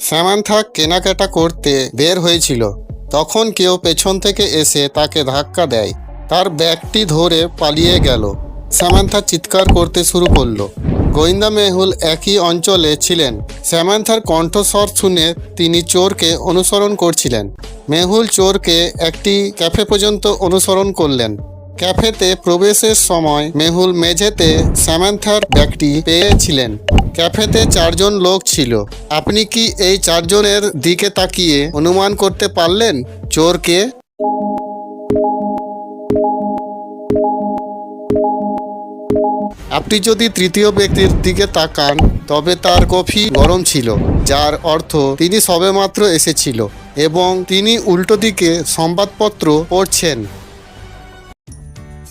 স্যামান্থা কেনাকাটা করতে বের হয়েছিল। তখন কেউ পেছন থেকে এসে তাকে ধাক্কা দেয়। তার ব্যাগটি ধরে পালিয়ে গেল। স্যামান্থা চিৎকার করতে শুরু করল। গোয়েন্দা মেহুল একই অঞ্চলে ছিলেন। স্যামান্থার কণ্ঠস্বর শুনে তিনি চোরকে অনুসরণ করছিলেন। মেহুল চোরকে একটি ক্যাফে পর্যন্ত অনুসরণ করলেন। ক্যাফেতে প্রবেশের সময় মেহুল মেঝেতে স্যামান্থার ব্যাগটি পেয়েছিলেন। ক্যাফেতে চারজন লোক ছিল। আপনি কি এই চারজনের দিকে তাকিয়ে অনুমান করতে পারলেন চোরকে আপনি যদি তৃতীয় ব্যক্তির দিকে তাকান, তবে তার কফি গরম ছিল, যার অর্থ তিনি সবেমাত্র এসেছিল এবং তিনি উল্টো দিকে সংবাদপত্র পড়ছেন।